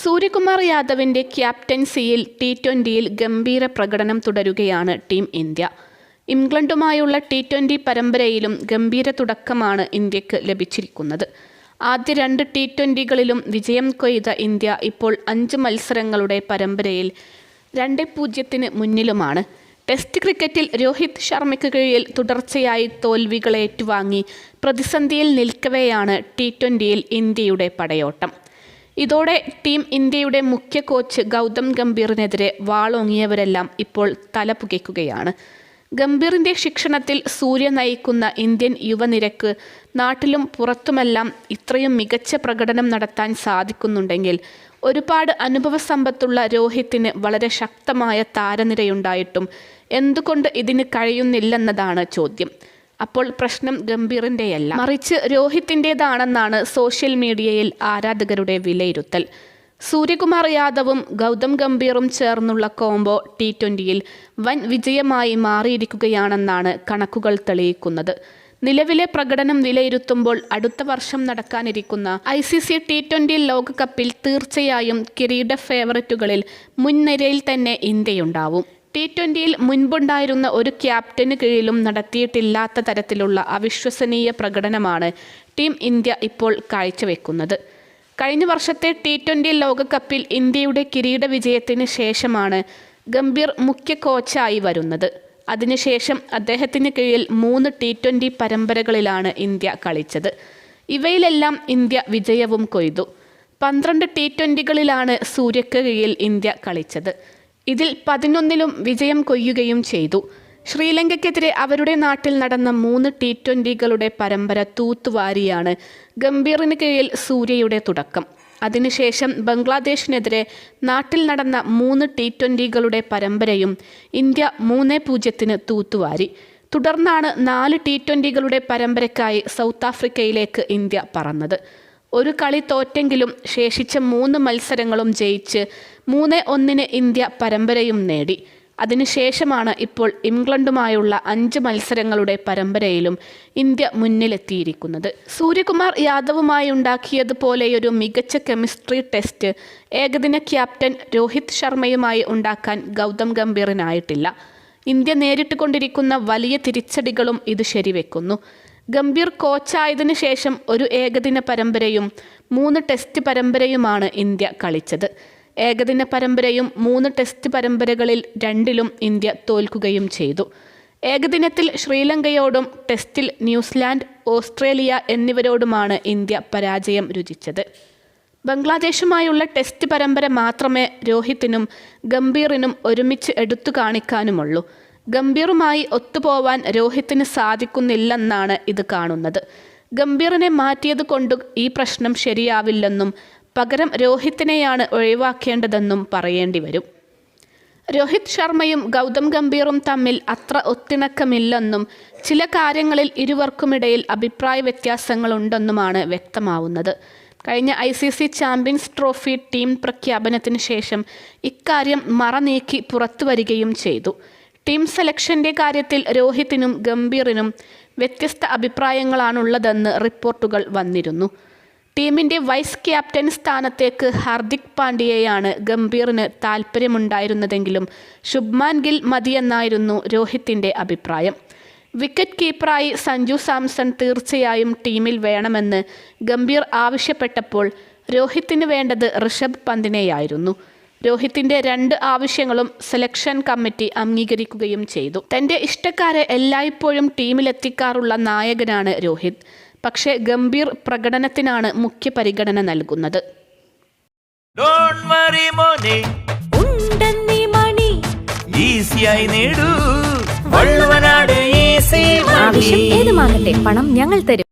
സൂര്യകുമാർ യാദവിന്റെ ക്യാപ്റ്റൻസിയിൽ ടി ട്വന്റിയിൽ ഗംഭീര പ്രകടനം തുടരുകയാണ് ടീം ഇന്ത്യ. ഇംഗ്ലണ്ടുമായുള്ള ടി ട്വന്റി പരമ്പരയിലും ഗംഭീര തുടക്കമാണ് ഇന്ത്യയ്ക്ക് ലഭിച്ചിരിക്കുന്നത്. ആദ്യ രണ്ട് ടി ട്വന്റികളിലും വിജയം കൊയ്ത ഇന്ത്യ ഇപ്പോൾ അഞ്ച് മത്സരങ്ങളുടെ പരമ്പരയിൽ രണ്ട് പൂജ്യത്തിന് മുന്നിലുമാണ്. ടെസ്റ്റ് ക്രിക്കറ്റിൽ രോഹിത് ശർമ്മയ്ക്ക് കീഴിൽ തുടർച്ചയായി തോൽവികൾ ഏറ്റുവാങ്ങി പ്രതിസന്ധിയിൽ നിൽക്കവെയാണ് ടി ട്വന്റിയിൽ ഇന്ത്യയുടെ പടയോട്ടം. ഇതോടെ ടീം ഇന്ത്യയുടെ മുഖ്യ കോച്ച് ഗൗതം ഗംഭീറിനെതിരെ വാളോങ്ങിയവരെല്ലാം ഇപ്പോൾ തലപുകയ്ക്കുകയാണ് ഗംഭീറിന്റെ ശിക്ഷണത്തിൽ സൂര്യ നയിക്കുന്ന ഇന്ത്യൻ യുവനിരക്ക് നാട്ടിലും പുറത്തുമെല്ലാം ഇത്രയും മികച്ച പ്രകടനം നടത്താൻ സാധിക്കുന്നുണ്ടെങ്കിൽ ഒരുപാട് അനുഭവ സമ്പത്തുള്ള രോഹിത്തിന് വളരെ ശക്തമായ താരനിരയുണ്ടായിട്ടും എന്തുകൊണ്ട് ഇതിന് കഴിയുന്നില്ലെന്നതാണ് ചോദ്യം. അപ്പോൾ പ്രശ്നം ഗംഭീറിന്റെയല്ല മറിച്ച് രോഹിത്തിന്റെതാണെന്നാണ് സോഷ്യൽ മീഡിയയിൽ ആരാധകരുടെ വിലയിരുത്തൽ. സൂര്യകുമാർ യാദവും ഗൗതം ഗംഭീറും ചേർന്നുള്ള കോംബോ ടി ട്വന്റിയിൽ വൻ വിജയമായി മാറിയിരിക്കുകയാണെന്നാണ് കണക്കുകൾ തെളിയിക്കുന്നത്. നിലവിലെ പ്രകടനം വിലയിരുത്തുമ്പോൾ അടുത്ത വർഷം നടക്കാനിരിക്കുന്ന I C C T twenty ലോകകപ്പിൽ തീർച്ചയായും കിരീട ഫേവററ്റുകളിൽ മുൻനിരയിൽ തന്നെ ഇന്ത്യയുണ്ടാവും. ടി ട്വന്റിയിൽ മുൻപുണ്ടായിരുന്ന ഒരു ക്യാപ്റ്റന് കീഴിലും നടത്തിയിട്ടില്ലാത്ത തരത്തിലുള്ള അവിശ്വസനീയ പ്രകടനമാണ് ടീം ഇന്ത്യ ഇപ്പോൾ കാഴ്ചവെക്കുന്നത്. കഴിഞ്ഞ വർഷത്തെ ടി ട്വന്റി ലോകകപ്പിൽ ഇന്ത്യയുടെ കിരീട വിജയത്തിന് ശേഷമാണ് ഗംഭീർ മുഖ്യ കോച്ചായി വരുന്നത്. അതിനുശേഷം അദ്ദേഹത്തിന് കീഴിൽ മൂന്ന് ടി ട്വന്റി പരമ്പരകളിലാണ് ഇന്ത്യ കളിച്ചത്. ഇവയിലെല്ലാം ഇന്ത്യ വിജയവും കൊയ്തു. പന്ത്രണ്ട് ടി ട്വന്റികളിലാണ് സൂര്യക്ക് കീഴിൽ ഇന്ത്യ കളിച്ചത്. ഇതിൽ പതിനൊന്നിലും വിജയം കൊയ്യുകയും ചെയ്തു. ശ്രീലങ്കയ്ക്കെതിരെ അവരുടെ നാട്ടിൽ നടന്ന മൂന്ന് ടി ട്വന്റികളുടെ പരമ്പര തൂത്തുവാരിയാണ് ഗംഭീറിന് കീഴിൽ സൂര്യയുടെ തുടക്കം. അതിനുശേഷം ബംഗ്ലാദേശിനെതിരെ നാട്ടിൽ നടന്ന മൂന്ന് ടി ട്വന്റികളുടെ പരമ്പരയും ഇന്ത്യ മൂന്ന് പൂജ്യത്തിന് തൂത്തുവാരി. തുടർന്നാണ് നാല് ടി ട്വന്റികളുടെ പരമ്പരയ്ക്കായി സൗത്ത് ആഫ്രിക്കയിലേക്ക് ഇന്ത്യ പറന്നത്. ഒരു കളി തോറ്റെങ്കിലും ശേഷിച്ച മൂന്ന് മത്സരങ്ങളും ജയിച്ച് മൂന്ന് ഒന്നിന് ഇന്ത്യ പരമ്പരയും നേടി. അതിനുശേഷമാണ് ഇപ്പോൾ ഇംഗ്ലണ്ടുമായുള്ള അഞ്ച് മത്സരങ്ങളുടെ പരമ്പരയിലും ഇന്ത്യ മുന്നിലെത്തിയിരിക്കുന്നത്. സൂര്യകുമാർ യാദവുമായി ഉണ്ടാക്കിയതുപോലെയൊരു മികച്ച കെമിസ്ട്രി ടെസ്റ്റ് ഏകദിന ക്യാപ്റ്റൻ രോഹിത് ശർമ്മയുമായി ഉണ്ടാക്കാൻ ഗൗതം ഗംഭീറിനായിട്ടില്ല. ഇന്ത്യ നേരിട്ട് കൊണ്ടിരിക്കുന്ന വലിയ തിരിച്ചടികളും ഇത് ശരിവെക്കുന്നു. ഗംഭീർ കോച്ചായതിനു ശേഷം ഒരു ഏകദിന പരമ്പരയും മൂന്ന് ടെസ്റ്റ് പരമ്പരയുമാണ് ഇന്ത്യ കളിച്ചത്. ഏകദിന പരമ്പരയും മൂന്ന് ടെസ്റ്റ് പരമ്പരകളിൽ രണ്ടിലും ഇന്ത്യ തോൽക്കുകയും ചെയ്തു. ഏകദിനത്തിൽ ശ്രീലങ്കയോടും ടെസ്റ്റിൽ ന്യൂസിലാൻഡ് ഓസ്ട്രേലിയ എന്നിവരോടുമാണ് ഇന്ത്യ പരാജയം രുചിച്ചത്. ബംഗ്ലാദേശുമായുള്ള ടെസ്റ്റ് പരമ്പര മാത്രമേ രോഹിത്തിനും ഗംഭീറിനും ഒരുമിച്ച് എടുത്തു കാണിക്കാനുമുള്ളൂ. ഗംഭീറുമായി ഒത്തുപോവാൻ രോഹിത്തിന് സാധിക്കുന്നില്ലെന്നാണ് ഇത് കാണുന്നത്. ഗംഭീറിനെ മാറ്റിയത് കൊണ്ട് ഈ പ്രശ്നം ശരിയാവില്ലെന്നും പകരം രോഹിത്തിനെയാണ് ഒഴിവാക്കേണ്ടതെന്നും പറയേണ്ടി വരും. രോഹിത് ശർമ്മയും ഗൗതം ഗംഭീറും തമ്മിൽ അത്ര ഒത്തിണക്കമില്ലെന്നും ചില കാര്യങ്ങളിൽ ഇരുവർക്കുമിടയിൽ അഭിപ്രായ വ്യത്യാസങ്ങളുണ്ടെന്നുമാണ് വ്യക്തമാവുന്നത്. കഴിഞ്ഞ I C C champions trophy team പ്രഖ്യാപനത്തിന് ശേഷം ഇക്കാര്യം മറ മറനീക്കി പുറത്തുവരികയും ചെയ്തു. ടീം സെലക്ഷന്റെ കാര്യത്തിൽ രോഹിത്തിനും ഗംഭീറിനും വ്യത്യസ്ത അഭിപ്രായങ്ങളാണുള്ളതെന്ന് റിപ്പോർട്ടുകൾ വന്നിരുന്നു. ടീമിന്റെ വൈസ് ക്യാപ്റ്റൻ സ്ഥാനത്തേക്ക് ഹാർദിക് പാണ്ഡ്യയെയാണ് ഗംഭീറിന് താൽപ്പര്യമുണ്ടായിരുന്നതെങ്കിലും ശുഭ്മാൻ ഗിൽ മതിയെന്നായിരുന്നു രോഹിത്തിന്റെ അഭിപ്രായം. വിക്കറ്റ് കീപ്പറായി സഞ്ജു സാംസൺ തീർച്ചയായും ടീമിൽ വേണമെന്ന് ഗംഭീർ ആവശ്യപ്പെട്ടപ്പോൾ രോഹിത്തിന് വേണ്ടത് ഋഷഭ് പന്തിനെയായിരുന്നു. രോഹിത്തിന്റെ രണ്ട് ആവശ്യങ്ങളും സെലക്ഷൻ കമ്മിറ്റി അംഗീകരിക്കുകയും ചെയ്തു. തന്റെ ഇഷ്ടക്കാരെ എല്ലായ്പ്പോഴും ടീമിലെത്തിക്കാറുള്ള നായകനാണ് രോഹിത്. പക്ഷേ ഗംഭീർ പ്രകടനത്തിനാണ് മുഖ്യ പരിഗണന നൽകുന്നത്. ഡോണ്ട് വറി മോനെ. ഉണ്ടെന്നീ മണി. ഈസിയായി നേടൂ. വള്ളുവനാട് ഈസി ആവശ്യം ഏതുമാകട്ടെ പണം ഞങ്ങൾ തരും.